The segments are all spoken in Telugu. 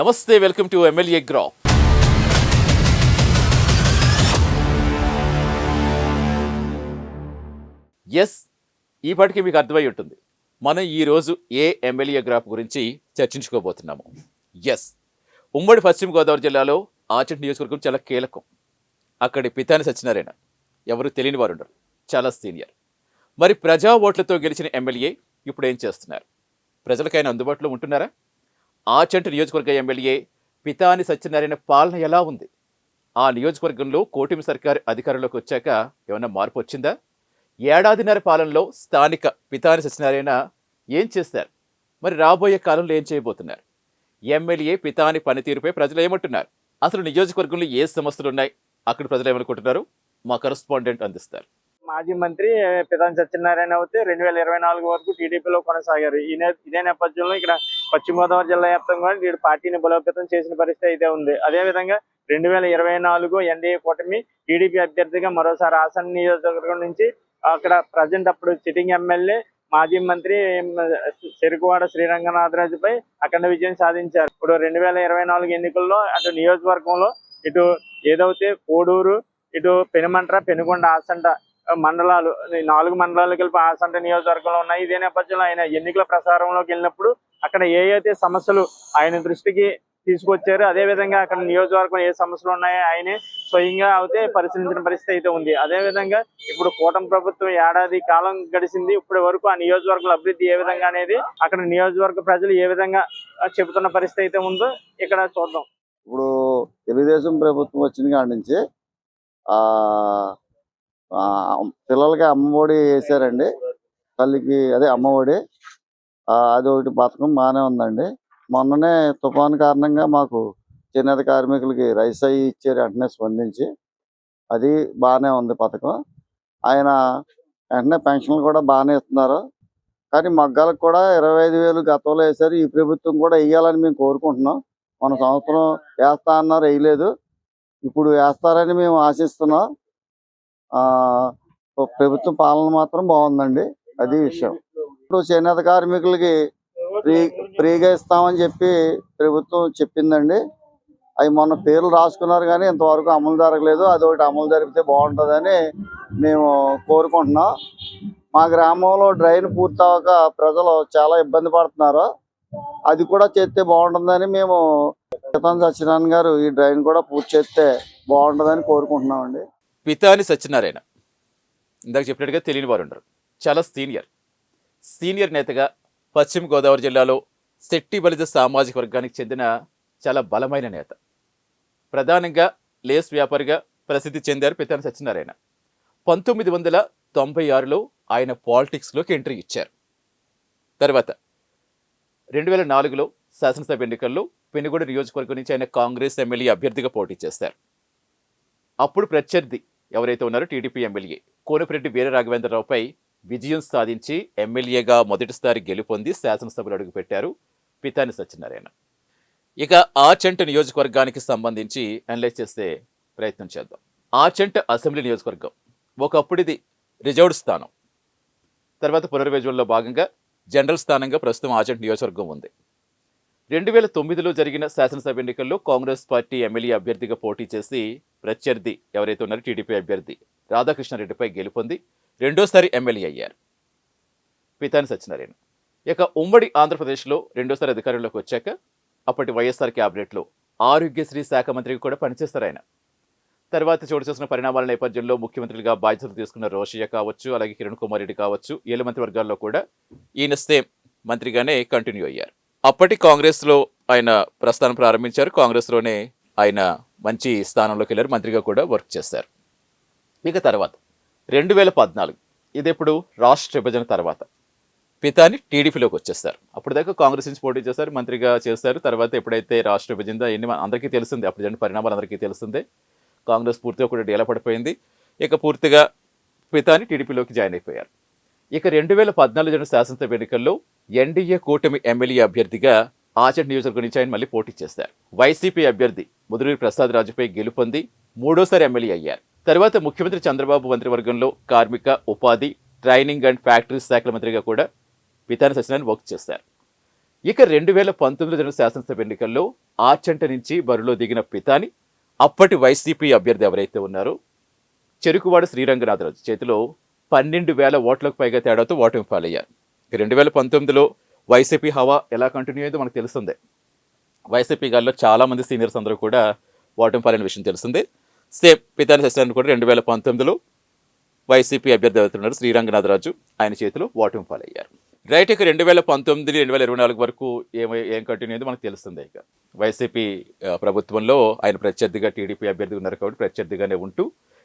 నమస్తే welcome to MLA graph. Yes ఈపాటికి మీకు అర్థమై ఉంటుంది. మనం ఈరోజు ఏ ఎమ్మెల్యే గ్రాఫ్ గురించి చర్చించుకోబోతున్నాము. ఎస్ ఉమ్మడి పశ్చిమ గోదావరి జిల్లాలో ఆచంట నియోజకవర్గం చాలా కీలకం. అక్కడి పితాని సత్యనారాయణ ఎవరు తెలియని వారు ఉండరు. చాలా సీనియర్. మరి ప్రజా ఓట్లతో గెలిచిన ఎమ్మెల్యే ఇప్పుడు ఏం చేస్తున్నారు? ప్రజలకైనా అందుబాటులో ఉంటున్నారా? ఆచంట నియోజకవర్గ ఎమ్మెల్యే పితాని సత్యనారాయణ పాలన ఎలా ఉంది? ఆ నియోజకవర్గంలో కూటమి సర్కారు అధికారంలోకి వచ్చాక ఏమైనా మార్పు వచ్చిందా? ఏడాదిన్నర పాలనలో స్థానిక పితాని సత్యనారాయణ ఏం చేస్తారు? మరి రాబోయే కాలంలో ఏం చేయబోతున్నారు? ఎమ్మెల్యే పితాని పనితీరుపై ప్రజలు ఏమంటున్నారు? అసలు నియోజకవర్గంలో ఏ సమస్యలు ఉన్నాయి? అక్కడ ప్రజలు ఏమనుకుంటున్నారు? మా కరస్పాండెంట్ అందిస్తారు. మాజీ మంత్రి పితాని సత్యనారాయణ అయితే రెండు వేల ఇరవై నాలుగు వరకు టీడీపీలో కొనసాగారు. ఈ ఇదే నేపథ్యంలో ఇక్కడ పశ్చిమ గోదావరి జిల్లా వ్యాప్తంగా వీడు పార్టీని బలోపేతం చేసిన పరిస్థితి అయితే ఉంది. అదే విధంగా రెండు వేల ఇరవై నాలుగు ఎన్డీఏ కూటమి టీడీపీ అభ్యర్థిగా మరోసారి ఆసన్ నియోజకవర్గం నుంచి అక్కడ ప్రజెంట్ అప్పుడు సిట్టింగ్ ఎమ్మెల్యే మాజీ మంత్రి చెరుకువాడ శ్రీరంగనాథరాజుపై అఖండ విజయం సాధించారు. ఇప్పుడు రెండు వేల ఇరవై నాలుగు ఎన్నికల్లో అటు నియోజకవర్గంలో ఇటు ఏదైతే కోడూరు ఇటు పెనుమంట్ర పెనుగొండ ఆసంట మండలాలు నాలుగు మండలాలు కలిపి ఆసంట నియోజకవర్గంలో ఉన్నాయి. ఇదే నేపథ్యంలో ఆయన ఎన్నికల ప్రసారంలోకి వెళ్ళినప్పుడు అక్కడ ఏ అయితే సమస్యలు ఆయన దృష్టికి తీసుకొచ్చారు అదే విధంగా అక్కడ నియోజకవర్గం ఏ సమస్యలు ఉన్నాయో ఆయనే స్వయంగా అయితే పరిశీలించిన పరిస్థితి అయితే ఉంది. అదే విధంగా ఇప్పుడు కూటమి ప్రభుత్వం ఏడాది కాలం గడిచింది. ఇప్పటి వరకు ఆ నియోజకవర్గం అభివృద్ధి ఏ విధంగా అనేది అక్కడ నియోజకవర్గ ప్రజలు ఏ విధంగా చెబుతున్న పరిస్థితి అయితే ఉందో ఇక్కడ చూద్దాం. ఇప్పుడు తెలుగుదేశం ప్రభుత్వం వచ్చిన కాడి నుంచి ఆ, పిల్లలకి అమ్మఒడి వేసారండి. తల్లికి అదే అమ్మఒడి అది ఒకటి పథకం బాగానే ఉందండి. మొన్ననే తుఫాన్ కారణంగా మాకు చేనేత కార్మికులకి రైస్ అయ్యి ఇచ్చారు వెంటనే స్పందించి. అది బాగానే ఉంది పథకం. ఆయన వెంటనే పెన్షన్లు కూడా బాగానే ఇస్తున్నారు. కానీ మగ్గాలకు కూడా ఇరవై ఐదు వేలు గతంలో వేశారు ఈ ప్రభుత్వం కూడా వేయాలని మేము కోరుకుంటున్నాం. మన సంవత్సరం వేస్తా అన్నారు వేయలేదు. ఇప్పుడు వేస్తారని మేము ఆశిస్తున్నాం. ప్రభుత్వ పాలన మాత్రం బాగుందండి. అది విషయం. ఇప్పుడు చేనేత కార్మికులకి ఫ్రీ ఫ్రీగా ఇస్తామని చెప్పి ప్రభుత్వం చెప్పిందండి. అవి మొన్న పేర్లు రాసుకున్నారు కానీ ఇంతవరకు అమలు జరగలేదు. అది ఒకటి అమలు జరిగితే బాగుంటుందని మేము కోరుకుంటున్నాం. మా గ్రామంలో డ్రైన్ పూర్తవక ప్రజలు చాలా ఇబ్బంది పడుతున్నారు. అది కూడా చేస్తే బాగుంటుందని మేము సీతాన్ సత్యనారాయణ గారు ఈ డ్రైన్ కూడా పూర్తి చేస్తే బాగుంటుందని కోరుకుంటున్నామండి. పితాని సత్యనారాయణ. ఇందాక చెప్పినట్టుగా తెలియని వారు ఉండరు. చాలా సీనియర్. సీనియర్ నేతగా పశ్చిమ గోదావరి జిల్లాలో శెట్టి బలిత సామాజిక వర్గానికి చెందిన చాలా బలమైన నేత. ప్రధానంగా లేస్ వ్యాపారిగా ప్రసిద్ధి చెందారు పితాని సత్యనారాయణ. పంతొమ్మిది వందల తొంభై ఆరులో ఆయన పాలిటిక్స్లోకి ఎంట్రీ ఇచ్చారు. తర్వాత రెండు వేల నాలుగులో శాసనసభ ఎన్నికల్లో పెనుగొండ నియోజకవర్గం నుంచి ఆయన కాంగ్రెస్ ఎమ్మెల్యే అభ్యర్థిగా పోటీ చేశారు అప్పుడు ప్రత్యర్థి ఎవరైతే ఉన్నారో టీడీపీ ఎమ్మెల్యే. కోనపిరెడ్డి వీర రాఘవేంద్రరావుపై విజయం సాధించి ఎమ్మెల్యేగా మొదటిసారి గెలుపొంది శాసనసభలో అడుగుపెట్టారు పితాని సత్యనారాయణ. ఇక ఆచంట నియోజకవర్గానికి సంబంధించి అనలైజ్ చేసే ప్రయత్నం చేద్దాం. ఆచంట అసెంబ్లీ నియోజకవర్గం. ఒకప్పుడు ఇది రిజర్వ్డ్ స్థానం. తర్వాత పునర్విభజనలో భాగంగా జనరల్ స్థానంగా ప్రస్తుతం ఆచంట నియోజకవర్గం ఉంది. రెండు వేల తొమ్మిదిలో జరిగిన శాసనసభ ఎన్నికల్లో కాంగ్రెస్ పార్టీ ఎమ్మెల్యే అభ్యర్థిగా పోటీ చేసి ప్రత్యర్థి ఎవరైతే ఉన్నారో టీడీపీ అభ్యర్థి రాధాకృష్ణారెడ్డిపై గెలుపొంది రెండోసారి ఎమ్మెల్యే అయ్యారు. పితాని సత్యనారాయణ. ఇక ఉమ్మడి ఆంధ్రప్రదేశ్లో రెండోసారి అధికారంలోకి వచ్చాక అప్పటి వైఎస్ఆర్ క్యాబినెట్లో ఆరోగ్యశ్రీ శాఖ మంత్రికి కూడా పనిచేస్తారు ఆయన. తర్వాత చోటు చేసిన పరిణామాల నేపథ్యంలో ముఖ్యమంత్రిగా బాధ్యతలు తీసుకున్న రోషయ్య కావచ్చు అలాగే కిరణ్ కుమార్ రెడ్డి కావచ్చు ఏళ్ళ మంత్రివర్గాల్లో కూడా ఈయన సేమ్ మంత్రిగానే కంటిన్యూ అయ్యారు. అప్పటి కాంగ్రెస్లో ఆయన ప్రస్థానం ప్రారంభించారు. కాంగ్రెస్లోనే ఆయన మంచి స్థానంలోకి వెళ్ళారు. మంత్రిగా కూడా వర్క్ చేశారు. ఇక తర్వాత రెండు వేల పద్నాలుగు ఇది ఇప్పుడు రాష్ట్ర విభజన తర్వాత పితాని టీడీపీలోకి వచ్చేస్తారు. అప్పుడు దాకా కాంగ్రెస్ నుంచి పోటీ చేస్తారు మంత్రిగా చేస్తారు తర్వాత ఎప్పుడైతే రాష్ట్ర విభజన ఎన్ని అందరికీ తెలిసింది అప్పుడు జరిగిన పరిణామాలు అందరికీ తెలిసిందే. కాంగ్రెస్ పూర్తిగా కూడా డేలా పడిపోయింది. ఇక పూర్తిగా పితాని టీడీపీలోకి జాయిన్ అయిపోయారు. ఇక రెండు వేల పద్నాలుగు జరిగిన శాసనసభ ఎన్నికల్లో ఎన్డీఏ కూటమి ఎమ్మెల్యే అభ్యర్థిగా ఆచంట్ నియోజకవర్గం నుంచి ఆయన మళ్ళీ పోటీ చేశారు వైసీపీ అభ్యర్థి ముదురూరి ప్రసాద్ రాజుపై గెలుపొంది మూడోసారి ఎమ్మెల్యే అయ్యారు. తర్వాత ముఖ్యమంత్రి చంద్రబాబు మంత్రివర్గంలో కార్మిక ఉపాధి ట్రైనింగ్ అండ్ ఫ్యాక్టరీ శాఖల మంత్రిగా కూడా విధాన సత్యనారాయణ వర్క్ చేశారు ఇక రెండు వేల పంతొమ్మిది జరిగిన శాసనసభ ఎన్నికల్లో ఆచంట నుంచి బరిలో దిగిన పితాని అప్పటి వైసీపీ అభ్యర్థి ఎవరైతే ఉన్నారో చెరుకువాడ శ్రీరంగనాథరాజు చేతిలో పన్నెండు వేల ఓట్లకు పైగా తేడాతో ఓటమి పాలయ్యారు. రెండు వేల పంతొమ్మిదిలో వైసీపీ హవా ఎలా కంటిన్యూ అయిందో మనకు తెలుస్తుంది. వైసీపీ గారిలో చాలామంది సీనియర్స్ అందరూ కూడా ఓటమి పాలైన విషయం తెలిసిందే సేమ్ పితాని సత్యనారాయణ కూడా రెండు వేల పంతొమ్మిదిలో వైసీపీ అభ్యర్థి అవుతున్నారు శ్రీరంగనాథరాజు. ఆయన చేతిలో ఓటమి పాలయ్యారు. రైట్ ఇక రెండు వేల పంతొమ్మిది రెండు వేల ఇరవై నాలుగు వరకు ఏమై ఏం కంటిన్యూ అయిందో మనకు తెలుస్తుంది ఇక. వైసీపీ ప్రభుత్వంలో ఆయన ప్రత్యర్థిగా టీడీపీ అభ్యర్థి ఉన్నారు కాబట్టి ప్రత్యర్థిగానే ఉంటూ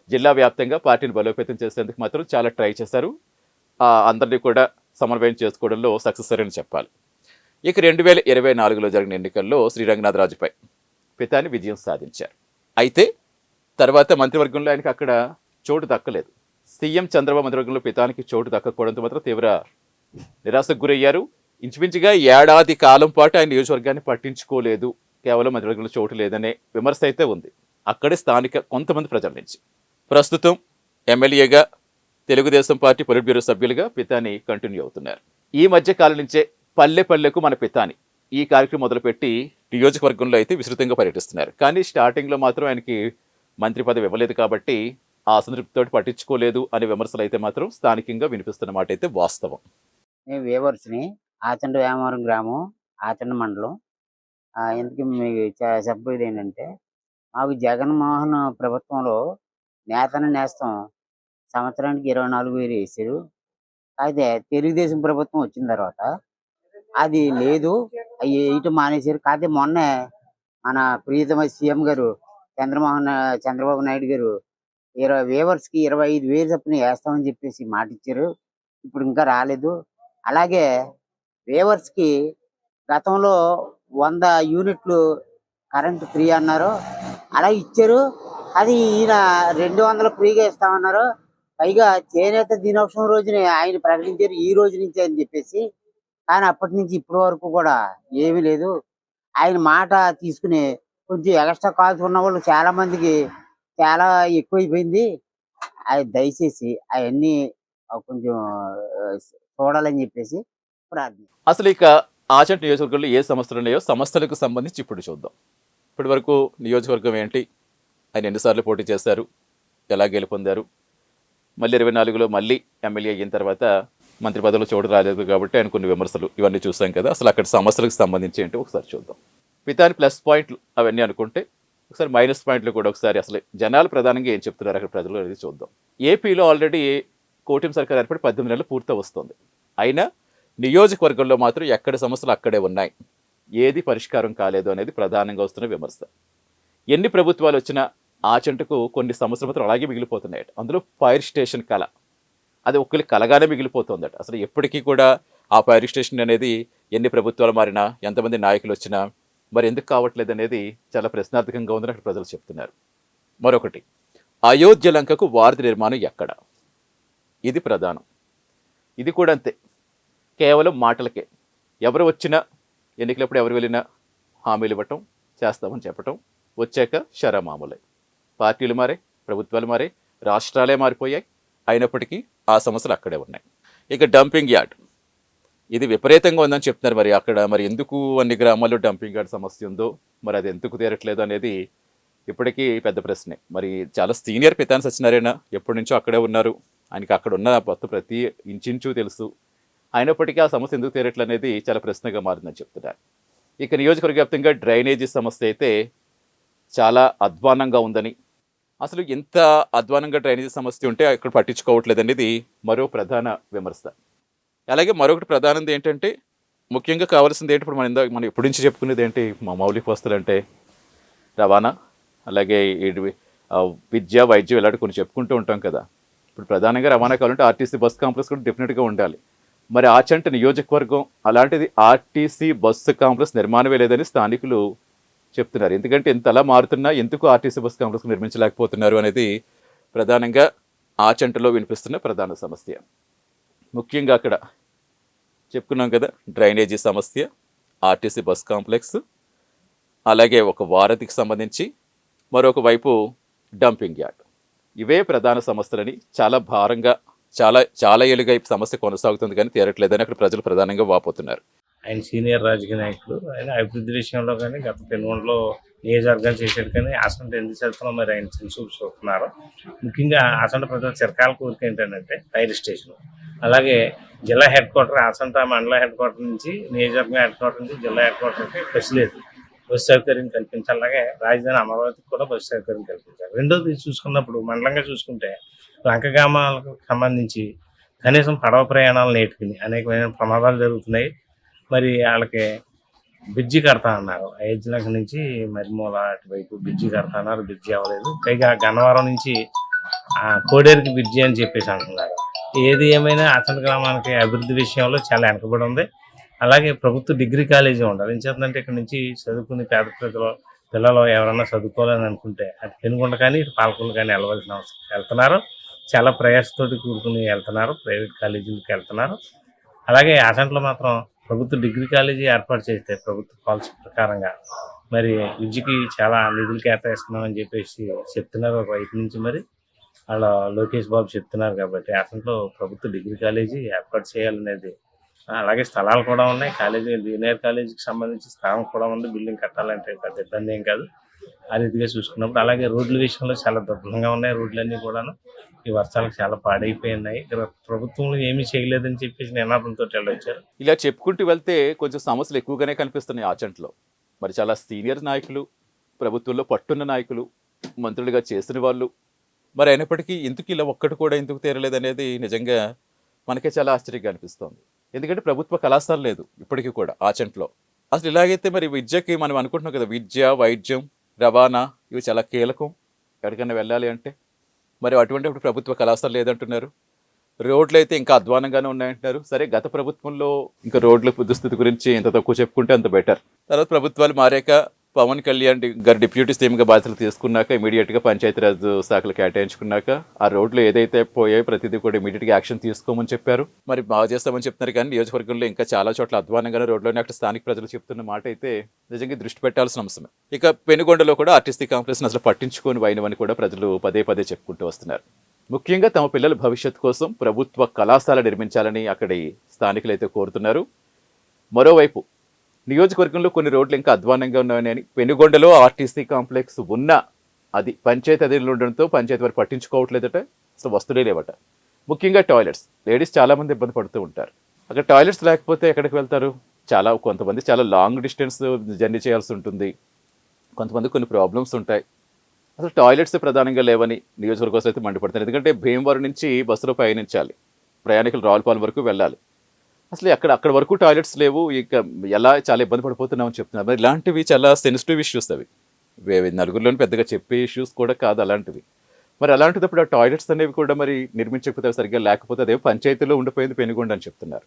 జిల్లా వ్యాప్తంగా పార్టీని బలోపేతం చేసేందుకు మాత్రం చాలా ట్రై చేశారు. అందరినీ కూడా సమన్వయం చేసుకోవడంలో సక్సెస్ అని చెప్పాలి. ఇక రెండు వేల ఇరవై నాలుగులో జరిగిన ఎన్నికల్లో శ్రీరంగనాథరాజుపై పితాని విజయం సాధించారు. అయితే తర్వాత మంత్రివర్గంలో ఆయనకి అక్కడ చోటు దక్కలేదు. సీఎం చంద్రబాబు మంత్రివర్గంలో పితానికి చోటు దక్కకపోవడంతో మాత్రం తీవ్ర నిరాశకు గురయ్యారు. ఇంచుమించుగా ఏడాది కాలం పాటు ఆయన నియోజకవర్గాన్ని పట్టించుకోలేదు. కేవలం మంత్రివర్గంలో చోటు లేదనే విమర్శ అయితే ఉంది. అక్కడే స్థానిక కొంతమంది ప్రజల నుంచి. ప్రస్తుతం ఎమ్మెల్యేగా తెలుగుదేశం పార్టీ పొలిట్ బ్యూరో సభ్యులుగా పితాని కంటిన్యూ అవుతున్నారు. ఈ మధ్య కాలం నుంచే పల్లె పల్లెకు మన పితాని ఈ కార్యక్రమం మొదలుపెట్టి నియోజకవర్గంలో అయితే విస్తృతంగా పర్యటిస్తున్నారు. కానీ స్టార్టింగ్లో మాత్రం ఆయనకి మంత్రి పదవి ఇవ్వలేదు కాబట్టి ఆ సంతృప్తితో పట్టించుకోలేదు అనే విమర్శలు అయితే మాత్రం స్థానికంగా వినిపిస్తున్న మాట అయితే వాస్తవం. మేము వేవర్స్ని ఆచండ వ్యామవరం గ్రామం ఆచండ మండలం. ఆ, ఇంతకీ మీకు చె- చెప్పేది ఏంటంటే మాకు జగన్మోహన్ ప్రభుత్వంలో నేతన నేస్తం. సంవత్సరానికి ఇరవై నాలుగు వేలు వేసారు. అయితే తెలుగుదేశం ప్రభుత్వం వచ్చిన తర్వాత అది లేదు. అవి వేయటం మానేశారు. కాకపోతే మొన్నే మన ప్రియతమ సీఎం గారు చంద్రమోహన్ చంద్రబాబు నాయుడు గారు ఇరవై వేవర్స్కి ఇరవై ఐదు వేలు చొప్పున వేస్తామని చెప్పేసి మాట ఇచ్చారు. ఇప్పుడు ఇంకా రాలేదు. అలాగే వేవర్స్కి గతంలో వంద యూనిట్లు కరెంట్ ఫ్రీ అన్నారు. అలా ఇచ్చారు. అది ఈయన రెండు వందలు ఫ్రీగా ఇస్తామన్నారు. పైగా చేనేత దినోత్సవం రోజునే ఆయన ప్రకటించారు ఈ రోజు నుంచి అని చెప్పేసి. కానీ అప్పటి నుంచి ఇప్పటి వరకు కూడా ఏమీ లేదు. ఆయన మాట తీసుకుని కొంచెం ఎక్స్ట్రా కాల్స్ ఉన్న వాళ్ళు చాలా మందికి చాలా ఎక్కువైపోయింది. అది దయచేసి అవన్నీ కొంచెం చూడాలని చెప్పేసి ప్రార్థన అసలు ఇక ఆచంట నియోజకవర్గంలో ఏ సమస్యలు ఉన్నాయో సమస్యలకు సంబంధించి ఇప్పుడు చూద్దాం. ఇప్పటి వరకు నియోజకవర్గం ఏంటి? ఆయన ఎన్నిసార్లు పోటీ చేశారు? ఎలా గెలుపొందారు? మళ్ళీ ఇరవై నాలుగులో మళ్ళీ ఎమ్మెల్యే అయిన తర్వాత మంత్రి పదవిలో చోటు రాలేదు కాబట్టి ఆయన కొన్ని విమర్శలు ఇవన్నీ చూసాం కదా. అసలు అక్కడ సమస్యలకు సంబంధించి ఏంటో ఒకసారి చూద్దాం. మిగతాని ప్లస్ పాయింట్లు అవన్నీ అనుకుంటే ఒకసారి మైనస్ పాయింట్లు కూడా ఒకసారి అసలు జనాలు ప్రధానంగా ఏం చెప్తున్నారు అక్కడ ప్రజలు అనేది చూద్దాం. ఏపీలో ఆల్రెడీ కోటిం సర్కార్ ఏర్పడి పద్దెనిమిది నెలలు పూర్తి వస్తుంది. అయినా నియోజకవర్గంలో మాత్రం ఎక్కడ సమస్యలు అక్కడే ఉన్నాయి. ఏది పరిష్కారం కాలేదు అనేది ప్రధానంగా వస్తున్న విమర్శ. ఎన్ని ప్రభుత్వాలు వచ్చినా ఆ చెంటకు కొన్ని సమస్యలు అలాగే మిగిలిపోతున్నాయట. అందులో ఫైర్ స్టేషన్ కళ. అది ఒక్కరి కలగానే మిగిలిపోతుందట. అసలు ఎప్పటికీ కూడా ఆ ఫైర్ స్టేషన్ అనేది ఎన్ని ప్రభుత్వాలు మారినా ఎంతమంది నాయకులు వచ్చినా మరి ఎందుకు కావట్లేదు అనేది చాలా ప్రశ్నార్థకంగా ఉందని అక్కడ ప్రజలు చెప్తున్నారు. మరొకటి అయోధ్య లంకకు వారధి నిర్మాణం ఎక్కడ? ఇది ప్రధానం. ఇది కూడా అంతే. కేవలం మాటలకే. ఎవరు వచ్చినా ఎన్నికలప్పుడు ఎవరు వెళ్ళినా హామీలు ఇవ్వటం చేస్తామని చెప్పటం వచ్చాక షరా మామూలే పార్టీలు మారే ప్రభుత్వాలు మారే రాష్ట్రాలే మారిపోయాయి. అయినప్పటికీ ఆ సమస్యలు అక్కడే ఉన్నాయి. ఇక డంపింగ్ యార్డ్. ఇది విపరీతంగా ఉందని చెప్తున్నారు మరి అక్కడ. మరి ఎందుకు అన్ని గ్రామాల్లో డంపింగ్ యార్డ్ సమస్య ఉందో మరి అది ఎందుకు తీరట్లేదు అనేది ఇప్పటికీ పెద్ద ప్రశ్నే. మరి చాలా సీనియర్ పితాని సత్యనారాయణ ఎప్పటి నుంచో అక్కడే ఉన్నారు. ఆయనకి అక్కడ ఉన్న మొత్తం ప్రతి ఇంచించు తెలుసు. అయినప్పటికీ ఆ సమస్య ఎందుకు తీరట్లేదు అనేది చాలా ప్రశ్నగా మారిందని చెప్తున్నారు. ఇక నియోజకవర్గ వ్యాప్తంగా డ్రైనేజీ సమస్య అయితే చాలా అధ్వానంగా ఉందని అసలు ఎంత అధ్వానంగా డ్రైనేజీ సమస్య ఉంటే అక్కడ పట్టించుకోవట్లేదు అనేది మరో ప్రధాన విమర్శ. అలాగే మరొకటి ప్రధానది ఏంటంటే ముఖ్యంగా కావాల్సింది ఏంటి? ఇప్పుడు మనం ఇందాక మనం ఎప్పటి నుంచి చెప్పుకునేది ఏంటి? మా మౌలిక వస్తువులు అంటే రవాణా అలాగే విద్య వైద్యం ఇలాంటి కొన్ని చెప్పుకుంటూ ఉంటాం కదా. ఇప్పుడు ప్రధానంగా రవాణా కావాలంటే ఆర్టీసీ బస్ కాంప్లెక్స్ కూడా డెఫినెట్గా ఉండాలి. మరి ఆచంట నియోజకవర్గం అలాంటిది ఆర్టీసీ బస్సు కాంప్లెక్స్ నిర్మాణమే లేదని స్థానికులు చెప్తున్నారు. ఎందుకంటే ఎంత అలా మారుతున్నా ఎందుకు ఆర్టీసీ బస్ కాంప్లెక్స్ నిర్మించలేకపోతున్నారు అనేది ప్రధానంగా ఆచంటలో వినిపిస్తున్న ప్రధాన సమస్య. ముఖ్యంగా అక్కడ చెప్పుకున్నాం కదా డ్రైనేజీ సమస్య ఆర్టీసీ బస్ కాంప్లెక్స్ అలాగే ఒక వారధికి సంబంధించి మరొక వైపు డంపింగ్ యార్డ్. ఇవే ప్రధాన సమస్యలని చాలా భారంగా చాలా చాలా ఏళ్ళుగా సమస్య కొనసాగుతుంది కానీ తీరట్లేదని అక్కడ ప్రజలు ప్రధానంగా వాపోతున్నారు. ఆయన సీనియర్ రాజకీయ నాయకులు ఆయన అభివృద్ధి విషయంలో కానీ గత పెనుగొండలో నియోజకవర్గాలు చేశాడు కానీ అసంట ఎందుకు చేస్తున్నాం మరి ఆయన చూపు చూస్తున్నారు ముఖ్యంగా అసంట ప్రజల చిరకాల కోరిక ఏంటంటే ఫైర్ స్టేషన్. అలాగే జిల్లా హెడ్ క్వార్టర్ అసంట మండల హెడ్ క్వార్టర్ నుంచి నియోజకవర్గం హెడ్ క్వార్టర్ నుంచి జిల్లా హెడ్ క్వార్టర్కి బస్సు లేదు. బస్సు సౌకర్యం కల్పించాలి అలాగే రాజధాని అమరావతికి కూడా బస్సు సౌకర్యం కల్పించాలి రెండోది చూసుకున్నప్పుడు మండలంగా చూసుకుంటే లంక గ్రామాలకు సంబంధించి కనీసం పడవ ప్రయాణాలు నేర్చుకుని అనేకమైన ప్రమాదాలు జరుగుతున్నాయి. మరి వాళ్ళకి బ్రిడ్జి కడతా అన్నారు. అయోధ్యలంక నుంచి మరిమూల అటువైపు బ్రిడ్జి కడతా అన్నారు. బ్రిడ్జి అవ్వలేదు. పైగా గన్నవరం నుంచి ఆ, కోడేరుకి బ్రిడ్జి అని చెప్పేసి అంటున్నారు. ఏది ఏమైనా అతని గ్రామానికి అభివృద్ధి విషయంలో చాలా వెనకబడి ఉంది. అలాగే ప్రభుత్వ డిగ్రీ కాలేజీ ఉండాలి. ఏం ఇక్కడ నుంచి చదువుకుని పేద ప్రజలు పిల్లలు ఎవరన్నా చదువుకోవాలని అనుకుంటే అటు పెనుగొండ కానీ ఇటు పాలకొండ కానీ వెళ్ళవలసిన అవసరం వెళ్తున్నారు. చాలా ప్రయాసతోటి కూడుకుని వెళ్తున్నారు. ప్రైవేట్ కాలేజీలకు వెళ్తున్నారు. అలాగే అసంట్లో మాత్రం ప్రభుత్వ డిగ్రీ కాలేజీ ఏర్పాటు చేస్తే ప్రభుత్వ పాలసీ ప్రకారంగా మరి విద్యకి చాలా నిధులు కేటాయిస్తున్నామని చెప్పేసి చెప్తున్నారు ఒక వైపు నుంచి మరి. వాళ్ళ లోకేష్ బాబు చెప్తున్నారు కాబట్టి అతనిలో ప్రభుత్వ డిగ్రీ కాలేజీ ఏర్పాటు చేయాలనేది. అలాగే స్థలాలు కూడా ఉన్నాయి. కాలేజీ జూనియర్ కాలేజీకి సంబంధించి స్థలం కూడా ఉంది. బిల్డింగ్ కట్టాలంటే పెద్ద ఇబ్బంది ఏం కాదు. ఆ రీతిగా చూసుకున్నప్పుడు. అలాగే రోడ్ల విషయంలో చాలా దుర్భంగా ఉన్నాయి రోడ్లన్నీ కూడాను. ఈ వర్షాలకు చాలా పాడైపోయినాయి. ప్రభుత్వంలో ఏమీ చేయలేదని చెప్పేసి నినాదంతో వెళ్ళొచ్చారు. ఇలా చెప్పుకుంటూ వెళ్తే కొంచెం సమస్యలు ఎక్కువగానే కనిపిస్తున్నాయి ఆచంట్లో మరి చాలా సీనియర్ నాయకులు ప్రభుత్వంలో పట్టున్న నాయకులు మంత్రులుగా చేసిన వాళ్ళు. మరి అయినప్పటికీ ఎందుకు ఇలా ఒక్కటి కూడా ఎందుకు తీరలేదు అనేది నిజంగా మనకే చాలా ఆశ్చర్యంగా అనిపిస్తోంది. ఎందుకంటే ప్రభుత్వ కళాశాల లేదు ఇప్పటికీ కూడా ఆచంట్లో అసలు ఇలాగైతే మరి విద్యకి మనం అనుకుంటున్నాం కదా విద్య వైద్యం రవాణా ఇవి చాలా కీలకం. ఎక్కడికైనా వెళ్ళాలి అంటే. మరి అటువంటి ప్రభుత్వ కళాశాల లేదంటున్నారు. రోడ్లు అయితే ఇంకా అధ్వానంగానే ఉన్నాయంటున్నారు. సరే గత ప్రభుత్వంలో ఇంకా రోడ్ల దుస్థితి గురించి ఎంత తక్కువ చెప్పుకుంటే అంత బెటర్. తర్వాత ప్రభుత్వాలు మారాక పవన్ కళ్యాణ్ గారు డిప్యూటీ సీఎంగా బాధ్యతలు తీసుకున్నాక ఇమీడియట్గా పంచాయతీరాజ్ శాఖలు కేటాయించుకున్నాక ఆ రోడ్లు ఏదైతే పోయాయో ప్రతిదీ కూడా ఇమీడియట్గా యాక్షన్ తీసుకోమని చెప్పారు. మరి బాగా చేస్తామని చెప్తున్నారు కానీ నియోజకవర్గంలో ఇంకా చాలా చోట్ల అధ్వానంగానే రోడ్లోనే అక్కడ స్థానిక ప్రజలు చెప్తున్న మాట అయితే నిజంగా దృష్టి పెట్టాల్సిన అంశమే ఇక పెనుగొండలో కూడా ఆర్టీసీ కాంప్లెక్స్ అసలు పట్టించుకొని వైనవని కూడా ప్రజలు పదే పదే చెప్పుకుంటూ వస్తున్నారు. ముఖ్యంగా తమ పిల్లల భవిష్యత్తు కోసం ప్రభుత్వ కళాశాల నిర్మించాలని అక్కడి స్థానికులు అయితే కోరుతున్నారు. మరోవైపు నియోజకవర్గంలో కొన్ని రోడ్లు ఇంకా అధ్వానంగా ఉన్నాయని పెనుగొండలో ఆర్టీసీ కాంప్లెక్స్ ఉన్నా అది పంచాయతీ అధీనంలో ఉండడంతో పంచాయతీ వారు పట్టించుకోవట్లేదట. అసలు వస్తులే లేవట. ముఖ్యంగా టాయిలెట్స్. లేడీస్ చాలా మంది ఇబ్బంది పడుతూ ఉంటారు. అక్కడ టాయిలెట్స్ లేకపోతే ఎక్కడికి వెళ్తారు? చాలా కొంతమంది చాలా లాంగ్ డిస్టెన్స్ జర్నీ చేయాల్సి ఉంటుంది. కొంతమంది కొన్ని ప్రాబ్లమ్స్ ఉంటాయి. అసలు టాయిలెట్స్ ప్రధానంగా లేవని నియోజకవర్గం అయితే మండిపడతారు ఎందుకంటే భీమవరం నుంచి బస్సులో పయనించాలి ప్రయాణికులు రావులపాలెం వరకు వెళ్ళాలి. అసలు అక్కడ అక్కడ వరకు టాయిలెట్స్ లేవు. ఇక ఎలా చాలా ఇబ్బంది పడిపోతున్నామని చెప్తున్నారు. మరి ఇలాంటివి చాలా సెన్సిటివ్ ఇష్యూస్ అవి. నలుగురిలోని పెద్దగా చెప్పే ఇష్యూస్ కూడా కాదు అలాంటివి. మరి అలాంటిదప్పుడు ఆ టాయిలెట్స్ అనేవి కూడా మరి నిర్మించకపోతే సరిగ్గా లేకపోతే అదే పంచాయతీలో ఉండిపోయింది పెనుగొండ అని చెప్తున్నారు.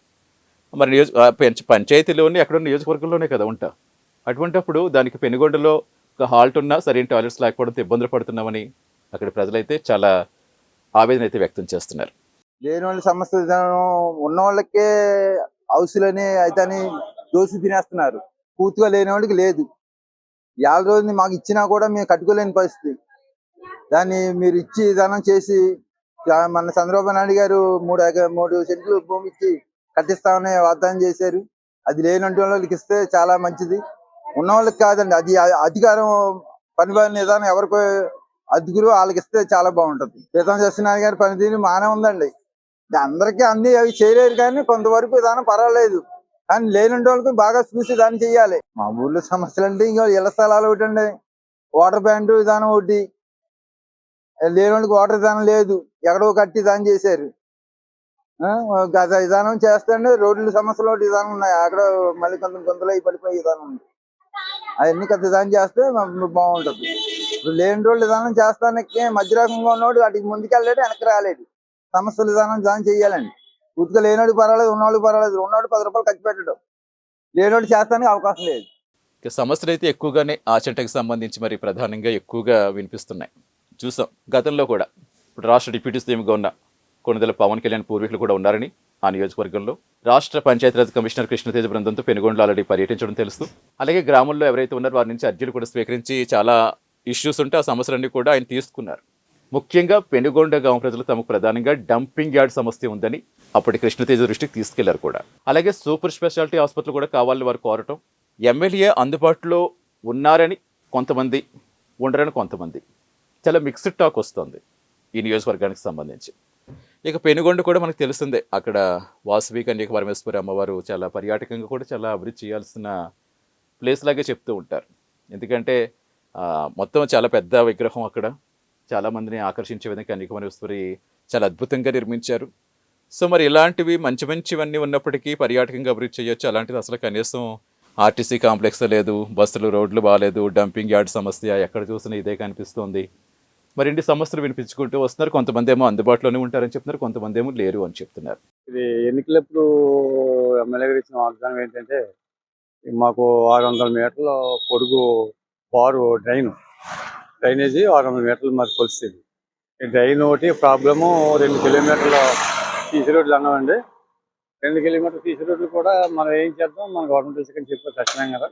మరి నియోజక పంచాయతీలోనే ఎక్కడ నియోజకవర్గంలోనే కదా ఉంటా. అటువంటిప్పుడు దానికి పెనుగొండలో ఒక హాల్ట్ ఉన్నా సరైన టాయిలెట్స్ లేకపోవడంతో ఇబ్బందులు పడుతున్నామని అక్కడ ప్రజలైతే చాలా ఆవేదన అయితే వ్యక్తం చేస్తున్నారు. లేని వాళ్ళ సమస్య విధానం ఉన్న వాళ్ళకే హౌసులని అయితే అని దోసి తినేస్తున్నారు. పూర్తిగా లేని వాళ్ళకి లేదు. యాభై రోజులు మాకు ఇచ్చినా కూడా మేము కట్టుకోలేని పరిస్థితి. దాన్ని మీరు ఇచ్చి విధానం చేసి మన చంద్రబాబు నాయుడు గారు మూడు మూడు సెంట్లు భూమి ఇచ్చి కట్టిస్తామని వాగ్దానం చేశారు. అది లేనటువంటి వాళ్ళకి ఇస్తే చాలా మంచిది. ఉన్న వాళ్ళకి కాదండి అది అధికారం పని విధానం ఎవరికి అదుగురు వాళ్ళకి ఇస్తే చాలా బాగుంటుంది. పీతం సత్యనారాయణ గారి పనితీరు మానే ఉందండి. అందరికీ అన్ని అవి చేయలేరు కానీ కొంతవరకు దాని పర్వాలేదు. కానీ లేని వాళ్ళకి బాగా చూసి దాన్ని చెయ్యాలి. మా ఊర్లో సమస్యలు అంటే ఇంకా ఇళ్ళ స్థలాలు ఒకటి అండి వాటర్ ప్యాంటు విధానం ఒకటి. లేని వాళ్ళకి వాటర్ విధానం లేదు. ఎక్కడో కట్టి దాన్ని చేశారు. ఆ, గత విధానం చేస్తే రోడ్ల సమస్యలు ఒకటి విధానం ఉన్నాయి. అక్కడ మళ్ళీ కొంత కొంతలో అయి పడిపోయే విధానం ఉంది. అవన్నీ గత విధానం చేస్తే బాగుంటుంది. ఇప్పుడు లేని రోజులు విధానం చేస్తానికి మధ్య రకంగా ఉన్నోడు వాటికి ముందుకెళ్ళాడు వెనక్కి రాలేడు. సమస్యల విధానం జాయిన్ చేయాలండి. పూర్తిగా లేనోడు పర్వాలేదు ఉన్నోడు పర్వాలేదు. ఉన్నోడు పది రూపాయలు ఖర్చు పెట్టడం. లేనోడు చేస్తానికి అవకాశం లేదు. ఇక సమస్యలు అయితే ఎక్కువగానే ఆ సంబంధించి మరి ప్రధానంగా ఎక్కువగా వినిపిస్తున్నాయి. చూసాం గతంలో కూడా. ఇప్పుడు రాష్ట్ర డిప్యూటీ సీఎంగా ఉన్న కొనుదల పవన్ కళ్యాణ్ పూర్వీకులు కూడా ఉన్నారని ఆ నియోజకవర్గంలో రాష్ట్ర పంచాయతీరాజ్ కమిషనర్ కృష్ణతేజ బృందంతో పెనుగొండలు ఆల్రెడీ పర్యటించడం తెలుసు. అలాగే గ్రామంలో ఎవరైతే ఉన్నారో వారి నుంచి అర్జీలు కూడా స్వీకరించి చాలా ఇష్యూస్ ఉంటే ఆ సమస్యలన్నీ కూడా ఆయన తీసుకున్నారు. ముఖ్యంగా పెనుగొండ గ్రామ ప్రజలు తమకు ప్రధానంగా డంపింగ్ యార్డ్ సమస్య ఉందని అప్పటి కృష్ణతేజ దృష్టికి తీసుకెళ్ళారు కూడా. అలాగే సూపర్ స్పెషాలిటీ ఆసుపత్రులు కూడా కావాలని వారు కోరటం ఎమ్మెల్యే అందుబాటులో ఉన్నారని కొంతమంది ఉండరని కొంతమంది. చాలా మిక్స్డ్ టాక్ వస్తుంది ఈ నియోజకవర్గానికి సంబంధించి. ఇక పెనుగొండ కూడా మనకు తెలిసిందే అక్కడ వాసవి కన్యక పరమేశ్వరి అమ్మవారు చాలా పర్యాటకంగా కూడా చాలా అభివృద్ధి చేయాల్సిన ప్లేస్ లాగే చెప్తూ ఉంటారు. ఎందుకంటే మొత్తం చాలా పెద్ద విగ్రహం అక్కడ. చాలా మందిని ఆకర్షించే విధంగా కన్యాకుమారి చాలా అద్భుతంగా నిర్మించారు. సో మరి ఇలాంటివి మంచి మంచివన్నీ ఉన్నప్పటికీ పర్యాటకంగా అభివృద్ధి చేయొచ్చు. అలాంటిది అసలు కనీసం ఆర్టీసీ కాంప్లెక్స్ లేదు బస్సులు రోడ్లు బాగాలేదు డంపింగ్ యార్డ్ సమస్య ఎక్కడ చూసినా ఇదే కనిపిస్తుంది. మరి ఇన్ని సమస్యలు వినిపించుకుంటూ వస్తున్నారు. కొంతమంది ఏమో అందుబాటులోనే ఉంటారని చెప్తున్నారు కొంతమంది ఏమో లేరు అని చెప్తున్నారు. ఇది ఎన్నికలప్పుడు ఎమ్మెల్యే గారు ఇచ్చిన వాగ్దానం ఏంటంటే మాకు ఆరు వందల మీటర్ల పొడుగు బారు డ్రైన్ డ్రైనేజీ ఆరు వందల మీటర్లు మరి కొలిసింది. ఈ డ్రైన్ ఒకటి ప్రాబ్లము రెండు కిలోమీటర్ల సీసీ రోడ్లు అన్నామండి. రెండు కిలోమీటర్ల సీసీ రోడ్లు కూడా మనం ఏం చేద్దాం? మన గవర్నమెంట్ తీసుకొని చెప్పే తక్షణం కదా.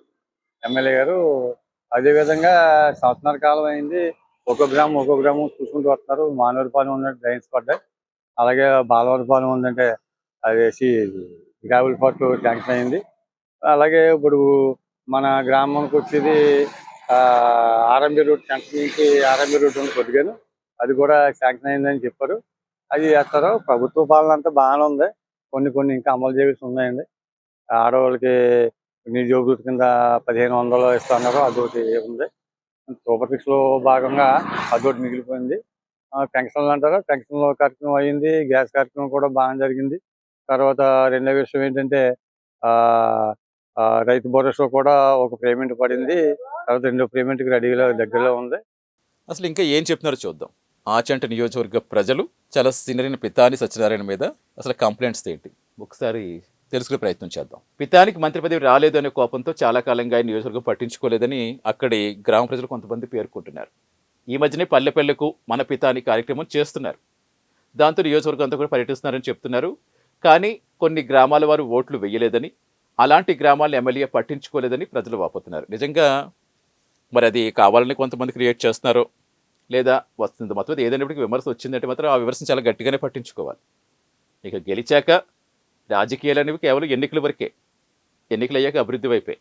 ఎమ్మెల్యే గారు అదేవిధంగా సంవత్సరాల కాలం అయింది. ఒక్కో గ్రామం ఒక్కో గ్రామం చూసుకుంటూ వస్తున్నారు. మానవరపాలెం ఉందంటే డ్రైన్స్ పడ్డాయి. అలాగే బాలవరపాలెం ఉందంటే అది వేసి గ్రావెల్ పార్క్ శాంక్షన్ అయింది. అలాగే ఇప్పుడు మన గ్రామానికి వచ్చేది ఆర్ఎంబి రూట్ సెంటర్ నుంచి ఆర్ఎంబి రూట్ ఉంది కొద్దిగాను. అది కూడా శాంక్షన్ అయిందని చెప్పారు. అది చేస్తారు? ప్రభుత్వ పాలన అంతా బాగానే ఉంది. కొన్ని కొన్ని ఇంకా అమలు చేయాల్సి ఉన్నాయండి. ఆడవాళ్ళకి నిరుద్యోగ కింద పదిహేను వందలు ఇస్తున్నారు అదొకటి ఉంది. సూపర్ సిక్స్లో భాగంగా అదొకటి మిగిలిపోయింది. ఆ, పెన్షన్లు అంటారా? పెన్షన్ల కార్యక్రమం అయింది. గ్యాస్ కార్యక్రమం కూడా బాగా జరిగింది. తర్వాత రెండో విషయం ఏంటంటే ఆ, రైతు భరోసా కూడా ఒక పేమెంట్ పడింది. తర్వాత రెండో పేమెంట్కి రెడీగా దగ్గరలో ఉంది. అసలు ఇంకా ఏం చెప్తున్నారో చూద్దాం. ఆచంట నియోజకవర్గ ప్రజలు చాలా సీనియర్ పితాని సత్యనారాయణ మీద అసలు కంప్లైంట్స్ ఏంటి? ఒకసారి తెలుసుకునే ప్రయత్నం చేద్దాం. పితానికి మంత్రి పదవి రాలేదు అనే కోపంతో చాలా కాలంగా ఆయన నియోజకవర్గం పట్టించుకోలేదని అక్కడి గ్రామ ప్రజలు కొంతమంది పేర్కొంటున్నారు. ఈ మధ్యనే పల్లెపల్లెకు మన పితాని కార్యక్రమం చేస్తున్నారు. దాంతో నియోజకవర్గం అంతా కూడా పర్యటిస్తున్నారని చెప్తున్నారు. కానీ కొన్ని గ్రామాల వారు ఓట్లు వేయలేదని అలాంటి గ్రామాలను ఎమ్మెల్యే పట్టించుకోలేదని ప్రజలు వాపోతున్నారు. నిజంగా మరి అది కావాలని కొంతమంది క్రియేట్ చేస్తున్నారు లేదా వస్తుంది మొత్తం ఏదైనప్పటికీ విమర్శ వచ్చిందంటే మాత్రం ఆ విమర్శను చాలా గట్టిగానే పట్టించుకోవాలి. ఇక గెలిచాక రాజకీయాలు అనేవి కేవలం ఎన్నికల వరకే. ఎన్నికలు అయ్యాక అభివృద్ధి వైపే.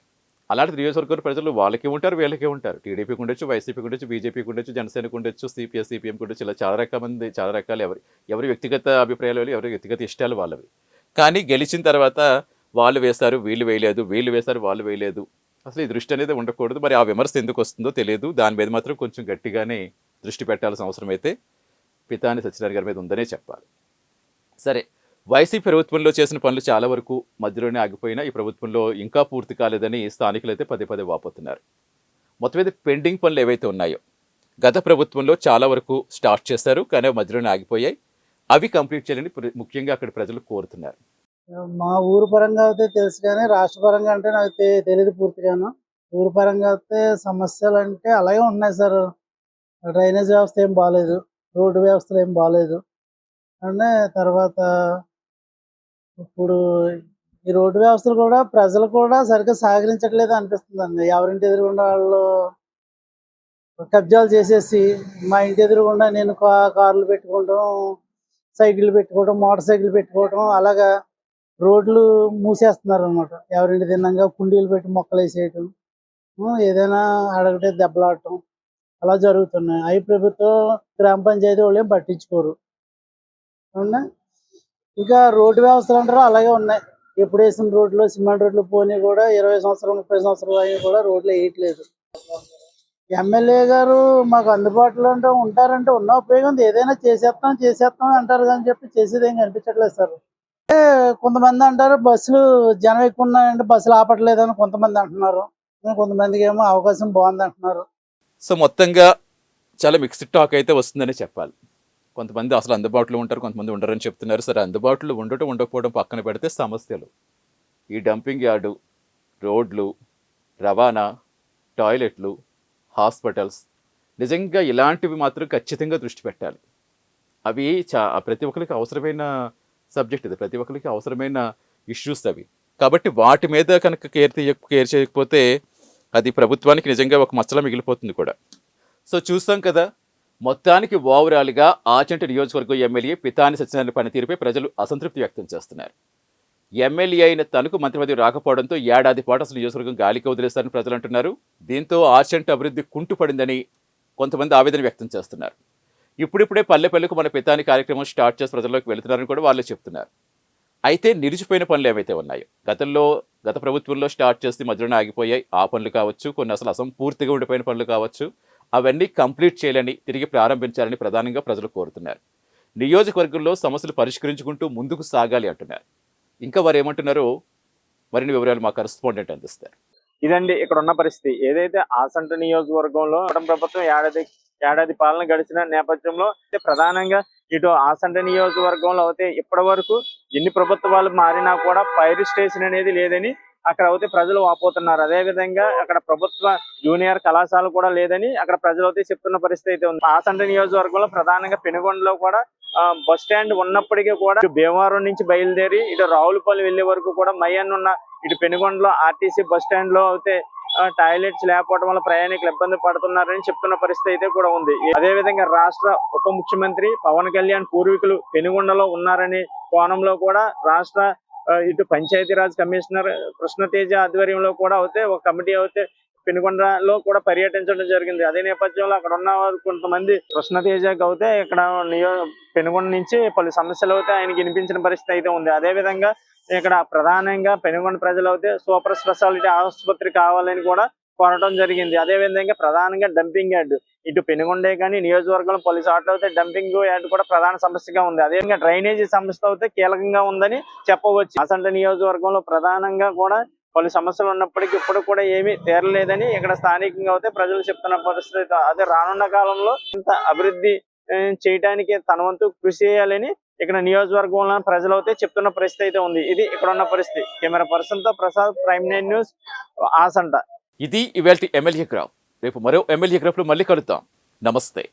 అలాంటి నియోజకవర్గం ప్రజలు వాళ్ళకి ఉంటారు వీళ్ళకి ఉంటారు. టీడీపీకి ఉండొచ్చు వైసీపీకి ఉండొచ్చు బీజేపీకి ఉండొచ్చు జనసేనకు ఉండొచ్చు సిపిఎస్ సిపిఎంకి ఉండొచ్చు ఇలా చాలా రకాల మంది చాలా రకాలు ఎవరి ఎవరి వ్యక్తిగత అభిప్రాయాలు వాళ్ళు, ఎవరి వ్యక్తిగత ఇష్టాలు వాళ్ళవి. కానీ గెలిచిన తర్వాత వాళ్ళు వేశారు వీళ్ళు వేయలేదు వీళ్ళు వేశారు వాళ్ళు వేయలేదు. అసలు ఈ దృష్టి అనేది ఉండకూడదు. మరి ఆ విమర్శ ఎందుకు వస్తుందో తెలియదు. దాని మీద మాత్రం కొంచెం గట్టిగానే దృష్టి పెట్టాల్సిన అవసరం అయితే పితాని సత్యనారాయణ గారి మీద ఉందనే చెప్పాలి. సరే వైసీపీ ప్రభుత్వంలో చేసిన పనులు చాలా వరకు మధ్యలోనే ఆగిపోయినా ఈ ప్రభుత్వంలో ఇంకా పూర్తి కాలేదని స్థానికులు అయితే పదే పదే వాపోతున్నారు. మొత్తం మీద పెండింగ్ పనులు ఏవైతే ఉన్నాయో గత ప్రభుత్వంలో చాలా వరకు స్టార్ట్ చేశారు కానీ మధ్యలోనే ఆగిపోయాయి. అవి కంప్లీట్ చేయాలని ప్ర- ముఖ్యంగా అక్కడ ప్రజలు కోరుతున్నారు. మా ఊరు పరంగా అయితే తెలుసు కానీ రాష్ట్ర పరంగా అంటే నాకు తెలియదు పూర్తిగాను. ఊరు పరంగా అయితే సమస్యలు అంటే అలాగే ఉన్నాయి సార్. డ్రైనేజ్ వ్యవస్థ ఏం బాగాలేదు రోడ్డు వ్యవస్థలు ఏం బాగాలేదు అంటే తర్వాత ఇప్పుడు ఈ రోడ్డు వ్యవస్థలు కూడా ప్రజలు కూడా సరిగ్గా సహకరించట్లేదు అనిపిస్తుందండి. ఎవరింటి ఎదురుగుండా వాళ్ళు కబ్జాలు చేసేసి మా ఇంటి ఎదురుగుండా నేను కార్లు పెట్టుకోవడం సైకిల్ పెట్టుకోవడం మోటార్ సైకిల్ పెట్టుకోవడం అలాగా రోడ్లు మూసేస్తున్నారు అనమాట ఎవరింటి తిన్నాక కుండీలు పెట్టి మొక్కలు వేసేయటం ఏదైనా అడగటే దెబ్బలాడటం అలా జరుగుతున్నాయి. అవి ప్రభుత్వం గ్రామ పంచాయతీ వాళ్ళు ఏం పట్టించుకోరు. అవునా? ఇంకా రోడ్డు వ్యవస్థలు అంటారు? అలాగే ఉన్నాయి. ఎప్పుడు వేసిన రోడ్లు సిమెంట్ రోడ్లు పోనీ కూడా ఇరవై సంవత్సరాలు ముప్పై సంవత్సరాలు అవి కూడా రోడ్లు వేయట్లేదు. ఎమ్మెల్యే గారు మాకు అందుబాటులో ఉంటారంటే ఉన్న ఉపయోగం ఏదైనా చేసేస్తాం చేసేస్తాం అంటారు కానీ చెప్పి చేసేది ఏం కనిపించట్లేదు సార్. కొంతమంది అంటారు బస్సులు జనం ఎక్కువ ఉన్నాయంటే బస్సులు ఆపట్లేదని కొంతమంది అంటున్నారు. కొంతమందికి ఏమో అవకాశం బాగుంది అంటున్నారు. సో మొత్తంగా చాలా మిక్స్డ్ టాక్ అయితే వస్తుందని చెప్పాలి. కొంతమంది అసలు అందుబాటులో ఉంటారు కొంతమంది ఉండరని చెప్తున్నారు. సరే అందుబాటులో ఉండటం ఉండకపోవడం పక్కన పెడితే సమస్యలు. ఈ డంపింగ్ యార్డు రోడ్లు రవాణా టాయిలెట్లు హాస్పిటల్స్ నిజంగా ఇలాంటివి మాత్రం ఖచ్చితంగా దృష్టి పెట్టాలి. అవి చా ప్రతి ఒక్కరికి అవసరమైన సబ్జెక్ట్ ఇది. ప్రతి ఒక్కరికి అవసరమైన ఇష్యూస్ అవి. కాబట్టి వాటి మీద కనుక కేర్ తీయ కేర్ చేయకపోతే అది ప్రభుత్వానికి నిజంగా ఒక మచ్చలా మిగిలిపోతుంది కూడా. సో చూస్తాం కదా మొత్తానికి ఓవరాల్గా ఆచంట నియోజకవర్గం ఎమ్మెల్యే పితాని సత్యనారాయణ పనితీరుపై ప్రజలు అసంతృప్తి వ్యక్తం చేస్తున్నారు. ఎమ్మెల్యే అయిన తనకు మంత్రి పదవి రాకపోవడంతో ఏడాది పాటు అసలు నియోజకవర్గం గాలికి వదిలేస్తారని ప్రజలు అంటున్నారు దీంతో ఆచంట అభివృద్ధి కుంటుపడిందని కొంతమంది ఆవేదన వ్యక్తం చేస్తున్నారు. ఇప్పుడిప్పుడే పల్లె పల్లెకు మన పితాని కార్యక్రమం స్టార్ట్ చేసి ప్రజల్లోకి వెళుతున్నారని కూడా వాళ్ళు చెప్తున్నారు. అయితే నిలిచిపోయిన పనులు ఏవైతే ఉన్నాయో గతంలో గత ప్రభుత్వంలో స్టార్ట్ చేసి మధ్యలోనే ఆగిపోయాయి. ఆ పనులు కావచ్చు కొన్ని అసలు అసంపూర్తిగా ఉండిపోయిన పనులు కావచ్చు అవన్నీ కంప్లీట్ చేయాలని తిరిగి ప్రారంభించాలని ప్రధానంగా ప్రజలు కోరుతున్నారు. నియోజకవర్గంలో సమస్యలు పరిష్కరించుకుంటూ ముందుకు సాగాలి అంటున్నారు. ఇంకా వారు ఏమంటున్నారో మరిన్ని వివరాలు మా కరెస్పాండెంట్ అందిస్తారు. ఇదండి ఇక్కడ ఉన్న పరిస్థితి. ఏదైతే ఆసంట నియోజకవర్గంలో ప్రభుత్వం ఏడాది ఏడాది పాలన గడిచిన నేపథ్యంలో అయితే ప్రధానంగా ఇటు ఆసంట నియోజకవర్గంలో అయితే ఇప్పటి వరకు ఎన్ని ప్రభుత్వాలు మారినా కూడా ఫైర్ స్టేషన్ అనేది లేదని అక్కడ అయితే ప్రజలు వాపోతున్నారు. అదే విధంగా అక్కడ ప్రభుత్వ జూనియర్ కళాశాల కూడా లేదని అక్కడ ప్రజలు అయితే చెప్తున్న పరిస్థితి అయితే ఉంది. ఆసంట నియోజకవర్గంలో ప్రధానంగా పెనుగొండలో కూడా బస్ స్టాండ్ ఉన్నప్పటికీ కూడా భీమవరం నుంచి బయలుదేరి ఇటు రావులపల్లి వెళ్ళే వరకు కూడా మయన్ ఉన్న ఇటు పెనుగొండలో ఆర్టీసీ బస్ స్టాండ్లో అయితే టాయిలెట్స్ లేకపోవడం వల్ల ప్రయాణికులు ఇబ్బంది పడుతున్నారని చెప్తున్న పరిస్థితి అయితే కూడా ఉంది. అదే విధంగా రాష్ట్ర ఉప ముఖ్యమంత్రి పవన్ కళ్యాణ్ పూర్వీకులు పెనుగొండలో ఉన్నారని కోణంలో కూడా రాష్ట్ర ఇటు పంచాయతీరాజ్ కమిషనర్ కృష్ణతేజ ఆధ్వర్యంలో కూడా అయితే ఒక కమిటీ అయితే పెనుగొండలో కూడా పర్యటించడం జరిగింది. అదే నేపథ్యంలో అక్కడ ఉన్న కొంతమంది కృష్ణతేజకు అయితే ఇక్కడ నియో పెనుగొండ నుంచి పలు సమస్యలు అయితే ఆయనకి వినిపించిన పరిస్థితి అయితే ఉంది. అదే విధంగా ఇక్కడ ప్రధానంగా పెనుగొండ ప్రజలు అయితే సూపర్ స్పెషాలిటీ ఆసుపత్రి కావాలని కూడా కోరటం జరిగింది. అదే విధంగా ప్రధానంగా డంపింగ్ యార్డ్. ఇటు పెనుగొండే కానీ నియోజకవర్గంలో పలు చోట్ల అయితే డంపింగ్ యార్డ్ కూడా ప్రధాన సమస్యగా ఉంది. అదే విధంగా డ్రైనేజీ సమస్య అయితే కీలకంగా ఉందని చెప్పవచ్చు. అసంట నియోజకవర్గంలో ప్రధానంగా కూడా పలు సమస్యలు ఉన్నప్పటికీ ఇప్పుడు కూడా ఏమీ తీరలేదని ఇక్కడ స్థానికంగా అయితే ప్రజలు చెప్తున్న పరిస్థితి అదే రానున్న కాలంలో ఇంత అభివృద్ధి చేయడానికి తన వంతు కృషి చేయాలని ఇక్కడ నియోజకవర్గంలో ప్రజలు అయితే చెప్తున్న పరిస్థితి అయితే ఉంది. ఇది ఇక్కడ ఉన్న పరిస్థితి. కెమెరా పర్సన్తో ప్రసాద్ ప్రైమ్ నైన్ న్యూస్ ఆసంట. ఇది ఇవాళ ఎమ్మెల్యే గ్రాఫ్. రేపు మరో ఎమ్మెల్యే గ్రాఫ్లో మళ్ళీ కలుద్దాం. నమస్తే.